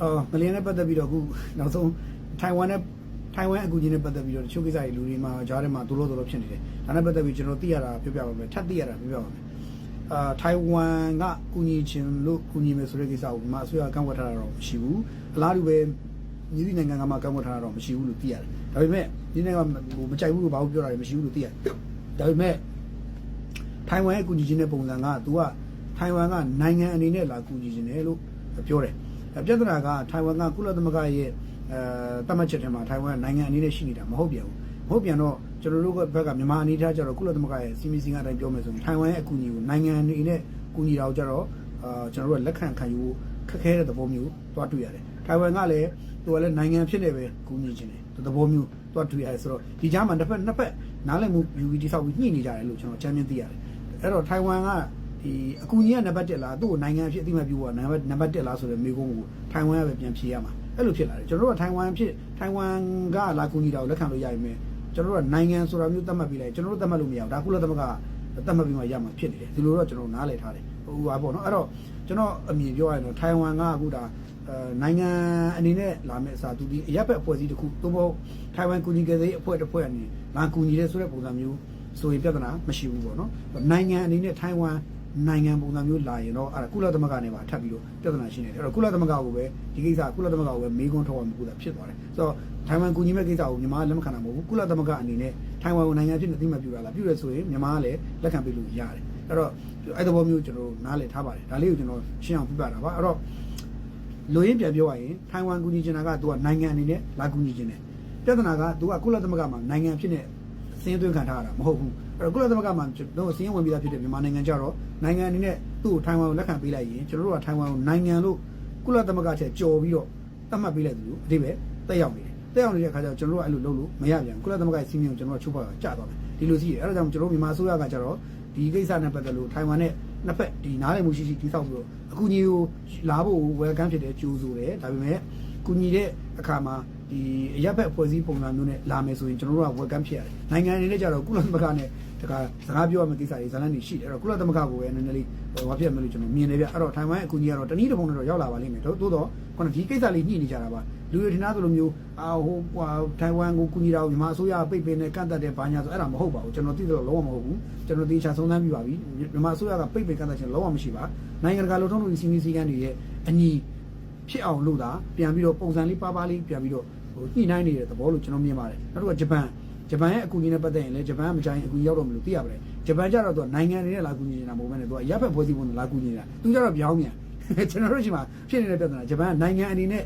အော်မလီနဲ့ပတ်သက်ပြီးတော့အခုနောက်ဆုံးထိုင်ဝမ်နဲ့ထိုင်ဝမ်အကူကြီးနဲ့ပတ်သက်ပြီးတော့တချို့ကိစ္စတွေလူတွေမှာကြားထဲမှာဒုလို့ဒုလို့ဖြစ်နေတယ်ဒါနဲ့ပတ်သက်ပြီးကျွန်တော်သိရတာပြောပြပါမယ်ထပ်သိရတာပြောပြပါမယ်အာထိုင်ဝမ်ကကူညီခြင်းလို့ကူညီမယ်ဆိုတဲ့ကိစ္စကိုမြန်မာအစိုးရကန့်ကွက်ထားတာတော့မရှိဘူးအလားတူပဲညီဒီနိုင်ငံကမှကန့်ကွက်ထားတာတော့မရှိဘူးလို့သိရတယ်ဒါပေမဲ့ဒီနိုင်ငံကဟိုမကြိုက်ဘူးလို့ဘာလို့ပြောတာလဲမရှိဘူးလို့သိရတယ်ဒါပေမဲ့ထိုင်ဝမ်ရဲ့အကူအညီချင်းတဲ့ပုံစံက तू ကထိုင်ဝမ်ကနိုင်ငံအနေနဲ့လာကူညီခြင်းတယ်လို့ပြောတယ်။ ပြဿနာကထိုင်ဝမ်ကကုလသမဂ္ဂရဲ့အဲတတ်မှတ်ချက်ထဲမှာထိုင်ဝမ်ကနိုင်ငံအနေနဲ့ရှိနေတာမဟုတ်ပြန်ဘူး။မဟုတ်ပြန်တော့ကျွန်တော်တို့ဘက်ကမြန်မာအနေထားကျတော့ကုလသမဂ္ဂရဲ့စီမီစင်ကအတိုင်းပြောမယ်ဆိုရင်ထိုင်ဝမ်ရဲ့အကူအညီကိုနိုင်ငံအနေနဲ့ကူညီတာကိုကျတော့အာကျွန်တော်တို့ကလက်ခံခံယူဖို့ခက်ခဲတဲ့သဘောမျိုးတွားတွေ့ရတယ်။ထိုင်ဝမ်ကလည်းသူကလည်းနိုင်ငံဖြစ်နေပဲကူညီခြင်းတယ်သဘောမျိုးတွားတွေ့ရတယ်ဆိုတော့ဒီကြားမှာတစ်ဖက်နှစ်ဖက်နားလည်မှုယူပြီးတိဆောက်ပြီးညှိနေကြတယ်လို့ကျွန်တော်ချမ်းမြင်သိရတယ်။အဲ့တော့ထိုင်ဝမ်က ဒီအကူကြီးကနံပါတ်1လားသူ့ကိုနိုင်ငံအဖြစ်အသိမှတ်ပြုဖို့ကနံပါတ်နံပါတ်1လားဆိုတဲ့မေးခွန်းကိုထိုင်ဝမ်ကပဲပြန်ဖြေရမှာအဲ့လိုဖြစ်လာတယ်ကျွန်တော်တို့ကထိုင်ဝမ်ဖြစ်ထိုင်ဝမ်ကလာကူညီတာကိုလက်ခံလို့ရရင်ပဲကျွန်တော်တို့ကနိုင်ငံဆိုတာမျိုးသတ်မှတ်ပြီးလိုက်ကျွန်တော်တို့သတ်မှတ်လို့မရဘူးဒါကုလသမဂ္ဂသတ်မှတ်ပြီးမှရမှာဖြစ်နေတယ်ဒီလိုတော့ကျွန်တော်နားလည်ထားတယ်ဟိုပါပေါ့နော်အဲ့တော့ကျွန်တော်အမြင်ပြောရရင်တော့ထိုင်ဝမ်ကအခုဒါအဲနိုင်ငံအနေနဲ့လာမယ့်အစားသူဒီအရက်ဘက်အဖွဲ့အစည်းတစ်ခုသို့မဟုတ်ထိုင်ဝမ်ကူညီကြတဲ့အဖွဲ့တစ်ဖွဲ့အနေနဲ့ငါကူညီတယ်ဆိုတဲ့ပုံစံမျိုးဆိုရင်ပြဿနာမရှိဘူးပေါ့နော်နိုင်ငံအနေနဲ့ထိုင်ဝမ် နိုင်ငံပုံစံမျိုးလာရင်တော့အဲ့ဒါကုလသမဂ္ဂနဲ့ပါထပ်ပြီးတော့ပြဿနာရှိနေတယ်အဲ့တော့ကုလသမဂ္ဂကိုပဲဒီကိစ္စကုလသမဂ္ဂကိုပဲမေးခွန်းထုတ်ရမှာကုသဖြစ်သွားတယ်ဆိုတော့ထိုင်ဝမ်ကူညီမဲ့ကိစ္စကိုမြန်မာလက်မခံတာမဟုတ်ဘူးကုလသမဂ္ဂအနေနဲ့ထိုင်ဝမ်ကိုနိုင်ငံဖြစ်နေသိမှတ်ပြတာလားပြုရဆိုရင်မြန်မာကလည်းလက်ခံပေးလို့ရတယ်အဲ့တော့အဲ့ဒီဘောမျိုးကျွန်တော်တို့နားလည်ထားပါတယ်ဒါလေးကိုကျွန်တော်ရှင်းအောင်ပြပြတာပါအဲ့တော့လူရင်းပြန်ပြောရရင်ထိုင်ဝမ်ကူညီချင်တာကသူကနိုင်ငံအနေနဲ့လာကူညီချင်တယ်ပြဿနာကသူကကုလသမဂ္ဂမှာနိုင်ငံဖြစ်နေ စင်းသွင်းခံထားရတာမဟုတ်ဘူးအဲ့တော့ကုလသမဂ္ဂမှာတော့စင်းဝင်ပြီးသားဖြစ်တဲ့မြန်မာနိုင်ငံကြတော့နိုင်ငံအနေနဲ့သူ့ကိုထိုင်ဝမ်ကိုလက်ခံပေးလိုက်ရင်ကျွန်တော်တို့ကထိုင်ဝမ်ကိုနိုင်ငံလို့ကုလသမဂ္ဂချက်ကြော်ပြီးတော့သတ်မှတ်ပေးလိုက်တယ်လို့အတိပဲတက်ရောက်နေတယ်တက်ရောက်နေတဲ့အခါကျတော့ကျွန်တော်တို့ကအဲ့လိုလုပ်လို့မရပြန်ကုလသမဂ္ဂရဲ့စီမံကိုကျွန်တော်တို့ချုပ်ဖောက်ကြသွားတယ်ဒီလိုစီးတယ်အဲ့ဒါကြောင့်ကျွန်တော်တို့မြန်မာအစိုးရကကြတော့ဒီကိစ္စနဲ့ပတ်သက်လို့ထိုင်ဝမ်နဲ့နှစ်ဖက်ဒီနားလည်မှုရှိရှိတိစောက်ပြီးတော့အခုညီကိုလာဖို့ welcome ဖြစ်တယ်ကြိုးဆိုတယ်ဒါပေမဲ့ကုညီတဲ့အခါမှာဒီအရက်ဖက်အဖွဲ့အစည်းပုံစံမျိုးနဲ့လာမယ်ဆိုရင်ကျွန်တော်တို့က welcome ဖြစ်ရတယ်နိုင်ငံအနေနဲ့ကြတော့ကုလသမဂ္ဂနဲ့တခါစကားပြောရမယ့်ကိစ္စတွေဇာတ်လမ်းတွေရှိတယ်အဲ့တော့ကုလသမဂ္ဂကိုပဲနည်းနည်းလေးဟောဖြစ်မယ်လို့ကျွန်တော်မြင်နေပြအဲ့တော့ထိုင်ဝမ်အကူကြီးကတော့တနည်းတစ်ပုံနဲ့တော့ရောက်လာပါလိမ့်မယ်သို့တော့ခုနဒီကိစ္စလေးညှိနေကြတာပါလူတွေထင်တာဆိုလိုမျိုးအာဟိုဟိုထိုင်ဝမ်ကိုကူညီတာကိုမြန်မာအစိုးရပိတ်ပင်နဲ့ကန့်တတ်တဲ့ဘာညာဆိုအဲ့ဒါမဟုတ်ပါဘူးကျွန်တော်သိတယ်တော့လုံးဝမဟုတ်ဘူးကျွန်တော်တေချာဆုံးသမ်းပြီးပါပြီမြန်မာအစိုးရကပိတ်ပင်ကန့်တတ်ခြင်းလုံးဝမရှိပါနိုင်ငံတကာလုံထုံးလို့စီမီစီကန်းတွေရဲ့အညီ ဖြစ်အောင်လုပ်တာပြန်ပြီးတော့ပုံစံလေးပါးပါးလေးပြန်ပြီးတော့ဟိုညှိနှိုင်းနေတဲ့သဘောလို့ကျွန်တော်မြင်ပါတယ်နောက်တစ်ခုကဂျပန်ဂျပန်ရဲ့အကူအညီနဲ့ပတ်သက်ရင်လည်းဂျပန်ကမကြိုင်အကူအညီရောက်တော့မလို့သိရပါတယ်ဂျပန်ကျတော့သူကနိုင်ငံအနေနဲ့လာကူညီနေတာမဟုတ်ဘဲနဲ့သူကရပ်ဖက်ဖွဲ့စည်းပုံနဲ့လာကူညီနေတာသူကျတော့ပြောင်းမြန်ကျွန်တော်တို့ရှိမှာဖြစ်နေတဲ့ပြဿနာဂျပန်ကနိုင်ငံအနေနဲ့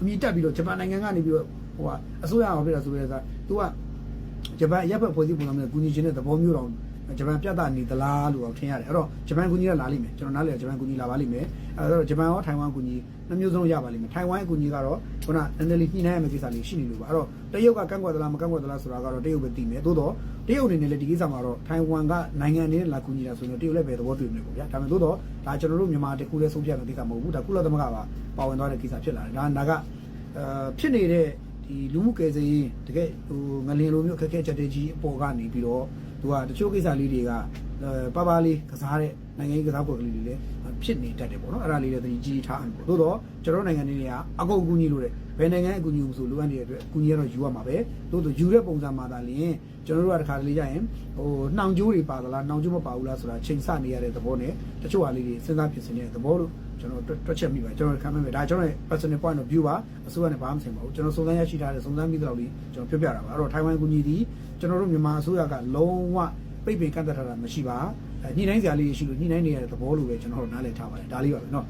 အမိတက်ပြီးတော့ဂျပန်နိုင်ငံကနေပြီးတော့ဟိုကအစိုးရအောင်ပြတာဆိုရဲကသူကဂျပန်ရပ်ဖက်ဖွဲ့စည်းပုံနဲ့ကူညီခြင်းတဲ့သဘောမျိုးတော့ ဂျပန်ပြတ်တာနေသလားလို့တော့ထင်ရတယ်အဲ့တော့ဂျပန်ကူညီကလာလိမ့်မယ်ကျွန်တော်နားလည်ဂျပန်ကူညီလာပါလိမ့်မယ်အဲ့တော့ဂျပန်ရောထိုင်ဝမ်ကူညီနှမျိုးစုံရပါလိမ့်မယ်ထိုင်ဝမ်အကူညီကတော့ခုနနည်းနည်းလေးညှိနှိုင်းရမယ့်ကိစ္စလေးရှိနေလို့ပါအဲ့တော့တရုတ်ကကန့်ကွက်သလားမကန့်ကွက်သလားဆိုတာကတော့တရုတ်ပဲသိမယ်သို့တော့တရုတ်အနေနဲ့လည်းဒီကိစ္စမှာတော့ထိုင်ဝမ်ကနိုင်ငံအနေနဲ့လာကူညီတာဆိုရင်တရုတ်လည်းပဲသဘောတွေ့မယ်ပေါ့ဗျာဒါပေမဲ့သို့တော့ဒါကျွန်တော်တို့မြန်မာတခုလည်းဆုံးဖြတ်တဲ့ကိစ္စမဟုတ်ဘူးဒါကုလသမဂ္ဂကပါဝင်သွားတဲ့ကိစ္စဖြစ်လာတယ်ဒါဒါကအာဖြစ်နေတဲ့ဒီလူမှုကယ်ဆယ်ရေးတကယ်ဟိုငလင်လိုမျိုးအခက်အခဲချက်တွေကြီးအပေါ်ကနေပြီးတော့ သူကတချို့ကိစ္စလေးတွေကပါပါလေးကစားတဲ့နိုင်ငံရေးကစားပွဲကလေးတွေလည်းဖြစ်နေတတ်တယ်ပေါ့နော်အဲ့ဒါလေးလည်းသတိကြီးထားအောင်ပေါ့သို့တော့ကျွန်တော်နိုင်ငံတွေကအကုန်အကူကြီးလို့တဲ့ဘယ်နိုင်ငံအကူကြီးမှုဆိုလိုအပ်နေတဲ့အတွက်အကူကြီးကတော့ယူရမှာပဲသို့တော့ယူတဲ့ပုံစံမှာသာလျှင်ကျွန်တော်တို့ကတခါတလေကြရင်ဟိုနှောင်ကျိုးတွေပါသလားနှောင်ကျိုးမပါဘူးလားဆိုတာချိန်ဆနေရတဲ့သဘောနဲ့တချို့ဟာလေးတွေစဉ်းစားဖြစ်နေတဲ့သဘောလို့ ကျွန်တော်တွက်ချက်မိပါကျွန်တော်ခံမဲ့ဒါကျွန်တော်ရဲ့ personal point of view ပါအစိုးရနဲ့ဘာမှမဆိုင်ပါဘူးကျွန်တော်စုံစမ်းရရှိထားတဲ့စုံစမ်းပြီးတဲ့လောက်လေးကျွန်တော်ပြောပြတာပါအဲ့တော့ထိုင်ဝမ်ကူညီဒီကျွန်တော်တို့မြန်မာအစိုးရကလုံးဝပိတ်ပင်ကန့်သက်ထားတာမရှိပါညှိနှိုင်းစရာလေးရှိလို့ညှိနှိုင်းနေရတဲ့သဘောလိုပဲကျွန်တော်တို့နားလည်ထားပါတယ်ဒါလေးပါပဲเนาะ